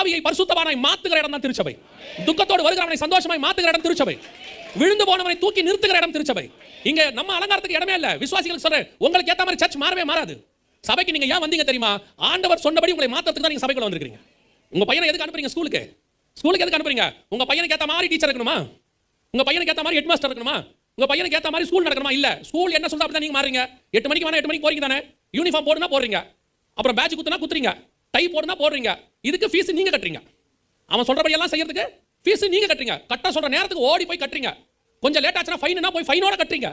பாவியை பரிசுத்தவானாய் மாத்துகிற இடம் தான் திருச்சபை. துக்கத்தோடு வருகிறவனை சந்தோஷமாய் மாத்துகிற இடம் திருச்சபை. விழுந்து போனவனை தூக்கி நிறுத்துகிற இடம் திருச்சபை. இங்க நம்ம அலங்காரத்துக்கு இடமே இல்ல. விசுவாசிகளுக்கு சொல்றேன் உங்களுக்கு ஏத்த மாதிரி சர்ச் மாறவே மாறாது. சபைக்கு நீங்க ஏன் வந்தீங்க தெரியுமா? ஆண்டவர் சொன்னபடி உங்களை மாத்தத்துக்கு தான் நீங்க சபைக்குள்ள வந்திருக்கீங்க உங்க பையனை எதுக்கு அனுப்புறீங்க ஸ்கூலுக்கு ஸ்கூலுக்கு எதுக்கு அனுப்புறீங்க? உங்க பையனுக்கு ஏத்த மாதிரி டீச்சர் இருக்கணுமா? உங்க பையனுக்கு ஏத்த மாதிரி ஹெட் மாஸ்டர் இருக்கணுமா? உங்க பையனுக்கு ஏத்த மாதிரி ஸ்கூல் நடக்கணுமா? இல்ல. ஸ்கூல் என்ன சொல்றா அப்படி நீங்க மாறீங்க எட்டு மணிக்கு வேணா எட்டு மணிக்கு போறீங்க தானே? யூனிஃபார்ம் போடுனா போடுறீங்க. அப்புறம் பேட்ச் குத்துனா குத்துறீங்க. டை போடுனா போடுறீங்க. இதுக்கு ஃபீஸ் நீங்க கட்டுறீங்க. அவன் சொல்றபடி எல்லாம் செய்யறதுக்கு ஃபீஸ் நீங்க கட்டுறீங்க. கட்ட சொல்ற நேரத்துக்கு ஓடி போய் கட்டுறீங்க. கொஞ்சம் லேட் ஆச்சுன்னா ஃபைனா போய் ஃபைனோட கட்டுறீங்க.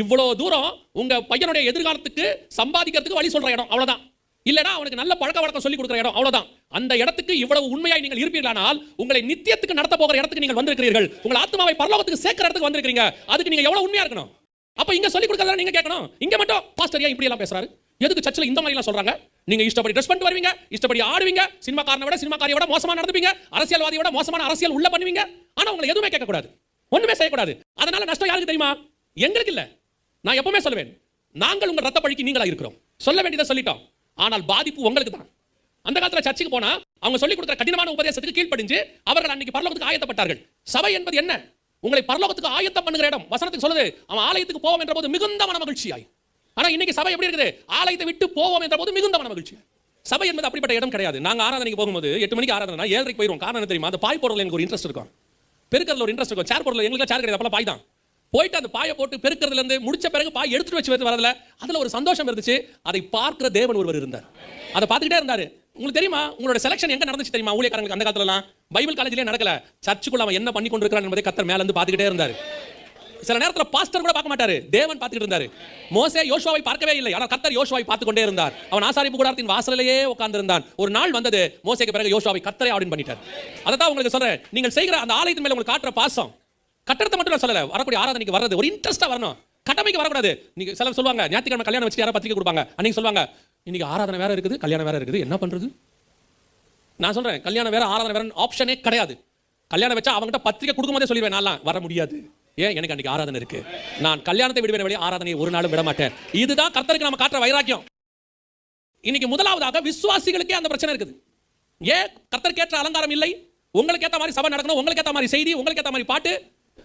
இவ்வளோ தூரம் உங்க பையனுடைய எதிர்காலத்துக்கு சம்பாதிக்கிறதுக்கு வழி சொல்ற இடம். அவ்வளோதான் இல்லைனா அவனுக்கு நல்ல பழக்க வழக்கம் சொல்லி கொடுக்குற இடம். அவ்வளோதான் அந்த இடத்துக்கு இவ்வளவு உண்மையாய் நீங்கள் இருப்பீர்களானால் உங்களை நித்தியத்துக்கு நடத்த போகிற இடத்துக்கு நீங்கள் வந்திருக்கிறீர்கள். உங்கள் ஆத்மாவை பரலோகத்துக்கு சேர்க்கிற இடத்துக்கு வந்திருக்கிறீங்க. அதுக்கு நீங்கள் எவ்வளோ உண்மையாக இருக்கணும்? அப்போ இங்கே சொல்லி கொடுக்கறதெல்லாம் நீங்க கேட்கணும். இங்கே மட்டும் பாஸ்டர் ஏன் இப்படி எல்லாம் பேசுறாரு? எதுக்கு சர்ச்சில் இந்த மாதிரிலாம் சொல்கிறாங்க சொல்றாங்க இஷ்டப்படி ட்ரெஸ் பண்ணிட்டு வருவீங்க இஷ்டப்படி ஆடுவீங்க சினிமாக்காரனை விட சினிமாக்காரியை விட மோசமாக நடந்துப்பீங்க அரசியல்வாதியை விட மோசமான அரசியல் உள்ள பண்ணுவீங்க. ஆனால் உங்களை எதுவுமே கேட்கக்கூடாது. ஒன்றுமே செய்யக்கூடாது. அதனால நஷ்டம் யாருக்கு தெரியுமா? எங்களுக்கு இல்லை. நான் எப்பவுமே சொல்லுவேன் நாங்கள் உங்கள் ரத்த பழிக்கு நீங்களா இருக்கிறோம். சொல்ல வேண்டியதை சொல்லிட்டோம். ஆனால் பாதிப்பு உங்களுக்கு தான். அந்த காலத்துல சர்ச்சுக்கு போனா அவங்க சொல்லிக் கொடுக்குற கடினமான உபதேசத்துக்கு கீழ்ப்படிஞ்சு அவர்கள் அன்னைக்கு பரலோகத்துக்கு ஆயத்தப்பட்டார்கள். சபை என்பது என்ன? உங்களை பரலோகத்துக்கு ஆயத்தம் பண்ணுகிற இடம். வசனத்துக்கு சொல்லுது அவன் ஆலயத்துக்கு போவோம் என்ற போது மிகுந்த மன மகிழ்ச்சியாய் ஆனா இன்னைக்கு சபை எப்படி இருக்குது? ஆலயத்தை விட்டு போவோம் என்ற போது மிகுந்த மன மகிழ்ச்சி சபை என்பது அப்படிப்பட்ட இடம் கிடையாது. நாங்க ஆராதனைக்கு போகும்போது எட்டு மணிக்கு ஆராதனை ஏழரைக்கு போயிடும் காரணம் என்ன தெரியுமா? அந்த பாய் போடுறதுல எனக்கு ஒரு இன்ட்ரெஸ்ட் இருக்கும். பெருக்கிறதுல ஒரு இன்ட்ரெஸ்ட் இருக்கும். சேர் போடுறதுல எங்களுக்கு சேர் கிடையாது. அப்பெல்லாம் பாய் தான். போயிட்டு அந்த பாயை போட்டு பெருக்கிறதுலேருந்து முடிச்ச பிறகு பாய் எடுத்துட்டு வச்சு வரதுல அதுல ஒரு சந்தோஷம் இருந்துச்சு. அதை பார்க்கிற தேவன் ஒருவர் இருந்தார். அதை பார்த்துக்கிட்டே இருந்தாரு. உங்களுக்கு தெரியுமா? உங்களோட செலக்ஷன் எங்கே நடந்துச்சு தெரியுமா? ஊழியக்காரங்களுக்கு அந்த காலத்துலலாம்? பைபிள் காலேஜ்லேயே நடக்கல. சர்ச்சுக்குள்ள அவன் என்ன பண்ணி கொண்டு இருக்கிறான் என்பதை கத்தர் மேல இருந்து பார்த்துக்கிட்டே இருந்தாரு. சில நேரத்தில் பாஸ்டர் கூட பார்க்க மாட்டாரு. தேவன் பார்த்துட்டு இருந்தாரு. மோசே யோசுவாவை பார்க்கவே இல்லை. ஆனால் கத்தர் யோசுவாவை பார்த்து கொண்டே இருந்தார். அவன் ஆசாரிப்பு கூடாரத்தின் வாசலிலேயே உட்கார்ந்திருந்தான். ஒரு நாள் வந்தது. மோசேக்கு பிறகு யோசுவாவை கத்தரை ஆடின் பண்ணிட்டார். அதை தான் உங்களுக்கு சொல்றேன். நீங்கள் செய்கிற அந்த ஆலயத்தின் மேல உங்களுக்கு காட்டுற பாசம் கட்டடத்தை மட்டும் நான் சொல்லல. வரக்கூடிய ஆராதனைக்கு வர்றது. ஒரு இன்ட்ரெஸ்டா வரணும். கடமைக்கு வரக்கூடாது. நீங்க சிலர் சொல்லுவாங்க ஞாயிற்றுக்கிழமை கல்யாணம் வச்சு யாராவது பத்திரிக்கை கொடுப்பாங்க. அன்னைக்கு சொல்லுவாங்க இன்னைக்கு ஆராதனை வேற இருக்குது கல்யாணம் வேற இருக்குது. என்ன பண்றது? நான் சொல்றேன் கல்யாணம் வேற ஆராதனை வேற ஆப்ஷனே கிடையாது. கல்யாணம் வச்சா அவங்ககிட்ட பத்திரிக்கை கொடுக்கும் போதே சொல்லிடுவேன் நான்லாம் வர முடியாது. ஏன் எனக்கு அன்றைக்கி ஆராதனை இருக்கு? நான் கல்யாணத்தை விடுவேன் வழி ஆராதனையை ஒரு நாளும் விட மாட்டேன் இதுதான் கர்த்தருக்கு நம்ம காட்டுற வைராக்கியம். இன்னைக்கு முதலாவதாக விசுவாசிகளுக்கே அந்த பிரச்சனை இருக்குது. ஏன் கர்த்தருக்கு ஏற்ற அலங்காரம் இல்லை? உங்களுக்கு ஏத்த மாதிரி சபை நடக்கணும் உங்களுக்கு ஏத்த மாதிரி செய்தி உங்களுக்கு ஏத்த மாதிரி பாட்டு.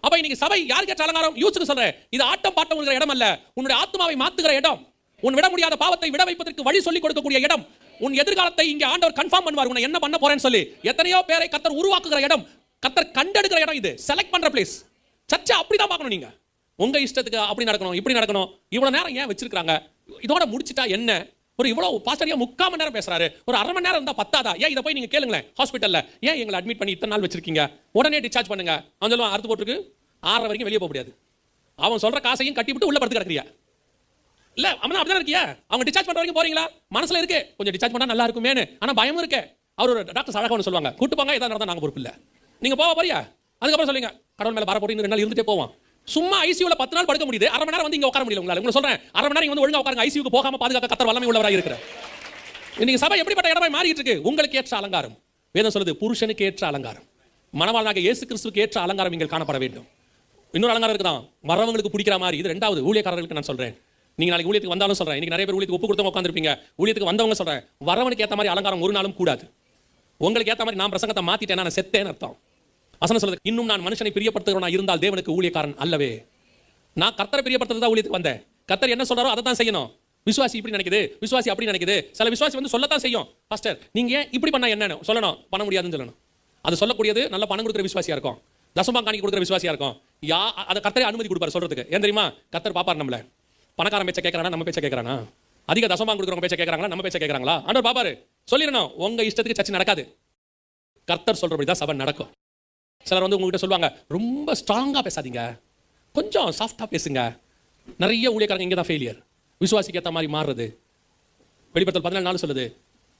அப்ப இன்னைக்கு சபை யாருக்கு ஏற்ற அலங்காரம்? யூசுக்கு சொல்றேன். இது ஆட்டம் பாட்டம் உள்ள இடம் அல்ல உன்னுடைய ஆத்மாவை மாத்துகிற இடம் உன் விட முடியாத பாவத்தை விட வைப்பதற்கு வழி சொல்லிக் கொடுக்கக்கூடிய இடம் உன் எதிர்காலத்தை இங்கே ஆண்டவர் கன்ஃபார்ம் பண்ணுவார். உன்னை என்ன பண்ண போறேன்னு சொல்லி எத்தனையோ பேரை கத்தர் உருவாக்குகிற இடம் கத்தர் கண்டெடுக்கிற இடம் இது. செலக்ட் பண்ற பிளேஸ் சர்ச்சை அப்படிதான் பார்க்கணும் நீங்கள் உங்கள் இஷ்டத்துக்கு அப்படி நடக்கணும் இப்படி நடக்கணும். இவ்வளோ நேரம் ஏன் வச்சிருக்காங்க இதோட முடிச்சிட்டா என்ன? ஒரு இவ்வளோ பாஸ்டரியா முக்கால் மணி நேரம் பேசுறாரு? ஒரு அரை மணி நேரம் இருந்தால் பத்தாதா? ஏன் இதை போய் நீங்கள் கேளுங்களேன் ஹாஸ்பிட்டலில். ஏன் எங்களை அட்மிட் பண்ணி இத்தனை நாள் வச்சிருக்கீங்க? உடனே டிஸ்சார்ஜ் பண்ணுங்க. அவன் சொல்லுவான் அறுத்து போட்டுருக்கு. ஆறரை வரைக்கும் வெளியே போக முடியாது. அவன் சொல்ற காசையும் கட்டிவிட்டு உள்ள படுத்து கிடக்குறியா. இல்ல அவன் அப்படிதான் இருக்கியா? அவங்க டிஸ்சார்ஜ் பண்ற வரைக்கும் போறீங்களா? மனசுல இருக்கு. கொஞ்சம் டிஸ்சார்ஜ் பண்ணா நல்லா இருக்குமேனு ஆனா பயமும் இருக்கு. அவர் ஒரு டாக்டர் அழகா ஒன்று சொல்லுவாங்க. கூட்டு போங்க ஏதாவது நடந்தா நாங்க பொறுப்பு இல்ல. நீங்க போக போறியா? அதுக்கப்புறம் சொல்லுங்க. கடவுள் மேல பார போட்டு இன்னும் ரெண்டு நாள் இருந்துட்டே போவோம் சும்மா ஐசியூல பத்து நாள் படுக்க முடியுது. அரை மணி நேரம் வந்து இங்க உட்கார முடியல உங்களால. உங்களை சொல்றேன். அரை மணி நேரம் வந்து ஒழுங்கா உட்காருங்க. ஐசியூக்கு போகாம பாதுகாக்க கத்தர் வல்லமை உள்ளவராக இருக்கிற இன்னைக்கு சபை எப்படிப்பட்ட இடமாய் மாறிட்டு இருக்கு உங்களுக்கு ஏற்ற அலங்காரம். வேதம் சொல்லுது புருஷனுக்கு ஏற்ற அலங்காரம். மணவாளனாக இயேசு கிறிஸ்துவுக்கு ஏற்ற அலங்காரம் நீங்கள் காணப்பட வேண்டும். இன்னொரு அலங்காரம் இருக்குதான் மரவங்களுக்கு பிடிக்கிற மாதிரி. இது ரெண்டாவது. ஊழியக்காரர்களுக்கு நான் சொல்றேன். நீங்க நாளைக்கு ஊழியத்துக்கு வந்தாலும் சொல்றேன். இன்னைக்கு நிறைய பேர் ஊழியத்துக்கு ஒப்பு கொடுத்தவங்க உட்காந்துருப்பீங்க ஊழியத்துக்கு வந்தவங்க சொல்றேன். வரவனுக்கு ஏத்த மாதிரி அலங்காரம் ஒரு நாளும் கூடாது. உங்களுக்கு ஏத்த மாதிரி நான் பிரசங்கத்தை மாத்திட்டேன் நான் செத்தேன்னு அர்த்தம். வசனம் சொல்லுது இன்னும் நான் மனுஷனை பிரியப்படுத்துகிறவனா இருந்தால் தேவனுக்கு ஊழியக்காரன் அல்லவே. நான் கர்த்தரை பிரியப்படுத்துறதா ஊழியத்துக்கு வந்தேன். கர்த்தர் என்ன சொல்றாரோ அதை தான் செய்யணும். விசுவாசி இப்படி நினைக்குது விசுவாசி அப்படி நினைக்குது. சில விசுவாசி வந்து சொல்லத்தான் செய்யும். பாஸ்டர் நீங்க ஏன் இப்படி பண்ணா என்னன்னு சொல்லணும். பண்ண முடியாதுன்னு சொல்லணும். அது சொல்லக்கூடியது நல்ல பணம் கொடுக்குற விசுவாசியா இருக்கும். தசமா காணி கொடுக்குற விசுவாசியா இருக்கும். யா அதை கர்த்தரை அனுமதி கொடுப்பாரு சொல்றதுக்கு. ஏன் தெரியுமா? கர்த்தர் பாப்பார் நம்மள. பணக்காரன் பேச்ச கேட்கறானா? நம்ம பேச்ச கேட்கறானா? அதிக தசமா கொடுக்குறவங்க பேச்ச கேட்கறாங்களா? நம்ம பேச்ச கேட்கறாங்களா? ஆண்டவர் பாப்பாரு சொல்லிடணும். உங்க இஷ்டத்துக்கு சர்ச்சை நடக்காது. கர்த்தர் சொல்றபடி தான் சபை நடக்கும். சிலர் வந்து உங்ககிட்ட சொல்லுவாங்க ரொம்ப ஸ்ட்ராங்காக பேசாதீங்க. கொஞ்சம் சாஃப்டாக பேசுங்க. நிறைய ஊழியக்காரங்க இங்கே தான் ஃபெயிலியர் விசுவாசிக்கு ஏற்ற மாதிரி மாறுறது. வெளிப்படுத்தல் பதினாலு நாள் சொல்லுது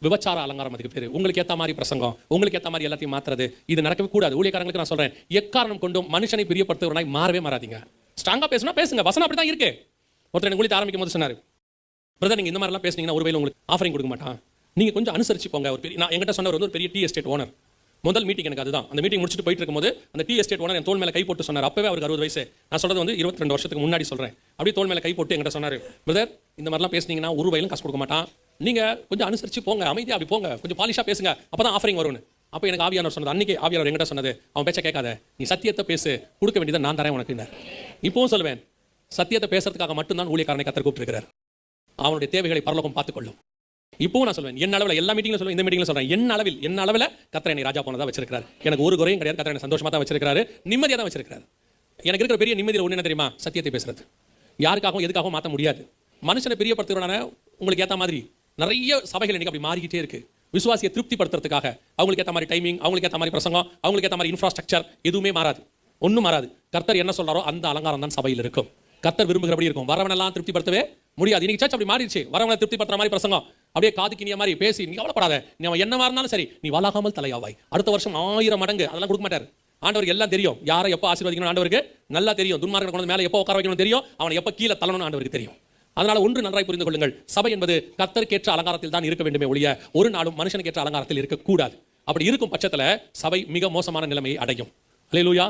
விபச்சார அலங்காரம் அதுக்கு பேர். உங்களுக்கு ஏற்ற மாதிரி பிரசங்கம் உங்களுக்கு ஏற்ற மாதிரி எல்லாத்தையும் மாற்றுறது இது நடக்கவே கூடாது. ஊழியக்காரங்களுக்கு நான் சொல்றேன் எக்காரணம் கொண்டும் மனுஷனை பிரியப்படுத்துவனாய் மாறவே மாறாதீங்க. ஸ்ட்ராங்காக பேசுனா பேசுங்க. வசனம் அப்படி தான் இருக்கு. ஒருத்தர் எனக்கு ஊழியத்தை ஆரம்பிக்கும் போது சொன்னார் பிரதர் நீங்கள் இந்த மாதிரிலாம் பேசுனீங்கன்னா ஒரு வேலை உங்களுக்கு ஆஃபரிங் கொடுக்க மாட்டான். நீங்கள் கொஞ்சம் அனுசரிச்சு போங்க ஒரு பெரிய நான் எங்கிட்ட சொன்னவர் வந்து ஒரு பெரிய டீ எஸ்டேட் ஓனர் முதல் மீட்டிங் எனக்கு அதுதான். அந்த மீட்டிங் முடிச்சுட்டு போயிட்டு இருக்கும்போது அந்த டீ எஸ்டேட் ஓனர் என் தோல் மேலே கை போட்டு சொன்னார். அப்பவே அவருக்கு அறுபது வயசு. நான் சொல்றது வந்து இருபத்தி ரெண்டு வருஷத்துக்கு முன்னாடி சொல்றேன். அப்படியே தோல் மேலே கை போட்டு என்கிட்ட சொன்னார். பிரதர் இந்த மாதிரிலாம் பேசுனீங்கன்னா ஒரு வயலும் காசு கொடுக்க மாட்டான். நீங்க கொஞ்சம் அனுசரிச்சு போங்க. அமைதியாக அப்படி போங்க. கொஞ்சம் பாலிஷாக பேசுங்க. அப்போ தான் ஆஃபரிங் வரும்னு. அப்போ எனக்கு ஆவியானவர் சொன்னது. அன்றைக்கி ஆவியானவர் எங்கிட்ட சொன்னது. அவன் பேச்ச கேட்காத. நீ சத்தியத்தை பேசு. கொடுக்க வேண்டியதை நான் தரேன் உனக்கு. இப்பவும் சொல்லுவேன். சத்தியத்தை பேசுறதுக்காக மட்டும்தான் ஊழியக்காரனை கத்தர் கூப்பிட்டுருக்கிறார். அவனுடைய தேவைகளை பரலோகம் பார்த்துக்கொள்ளும். இப்பவும் நான் சொல்வேன் என் அளவில் எல்லா மீட்டிங்ல சொல்லுவேன் இந்த மீட்டிங்ல சொல்றேன். என் அளவில் என் அளவில் கத்தரை என்னை ராஜா போனதா வச்சிருக்காரு எனக்கு ஒரு குறையும் கிடையாது கத்தரை சந்தோஷமா தான் வச்சிருக்காரு நிம்மதியாக தான் வச்சிருக்காரு எனக்கு இருக்கிற பெரிய நிம்மதியில் ஒன்று என்ன தெரியுமா? சத்தியத்தை பேசுறது. யாருக்காகவும் எதுக்காகவும் மாற்ற முடியாது. மனுஷனை பிரியப்படுத்துகிறவன உங்களுக்கு ஏற்ற மாதிரி நிறைய சபைகள் இன்னைக்கு அப்படி மாறிக்கிட்டே இருக்கு. விசுவாசியை திருப்திப்படுத்துறதுக்காக அவங்களுக்கு ஏற்ற மாதிரி டைமிங் அவங்களுக்கு ஏற்ற மாதிரி பிரசங்கம் அவங்களுக்கு ஏற்ற மாதிரி இன்ஃப்ராஸ்ட்ரக்சர் எதுவுமே மாறாது. ஒன்றும் மாறாது. கர்த்தர் என்ன சொல்றாரோ அந்த அலங்காரம் தான் சபையில் இருக்கும். கர்த்தர் விரும்புகிறபடி இருக்கும். வரவனெல்லாம் திருப்திப்படுத்தவே முடியாது. இன்னைக்கு சர்ச் அப்படி மாறிடுச்சு. வரவனை திருப்திப்படுத்துற மாதிரி பிரசங்கம். அப்படியே காது கிணிய மாதிரி பேசி நீ கவலைப்படாத. நீ அவன் என்னவா இருந்தாலும் சரி. நீ வளாகாமல் தலையாவாய். அடுத்த வருஷம் ஆயிரம் மடங்கு. அதெல்லாம் கொடுக்க மாட்டார். ஆண்டவருக்கு எல்லாம் தெரியும். யாரை எப்போ ஆசீர்வதிக்கணும் ஆண்டவருக்கு? நல்லா தெரியும். துன்மார்க்கனை கொண்டு வந்து மேலே எப்போ உட்கார வைக்கணும் தெரியும். அவனை எப்போ கீழே தள்ளணும் ஆண்டவருக்கு தெரியும். அதனால ஒன்று நன்றாய் புரிந்து கொள்ளுங்கள். சபை என்பது கத்தருக்கேற்ற அலங்காரத்தில் தான் இருக்க வேண்டுமே ஒழிய ஒரு நாளும் மனுஷனுக்கேற்ற அலங்காரத்தில் இருக்கக்கூடாது. அப்படி இருக்கும் பட்சத்தில் சபை மிக மோசமான நிலைமையை அடையும். அல்லேலூயா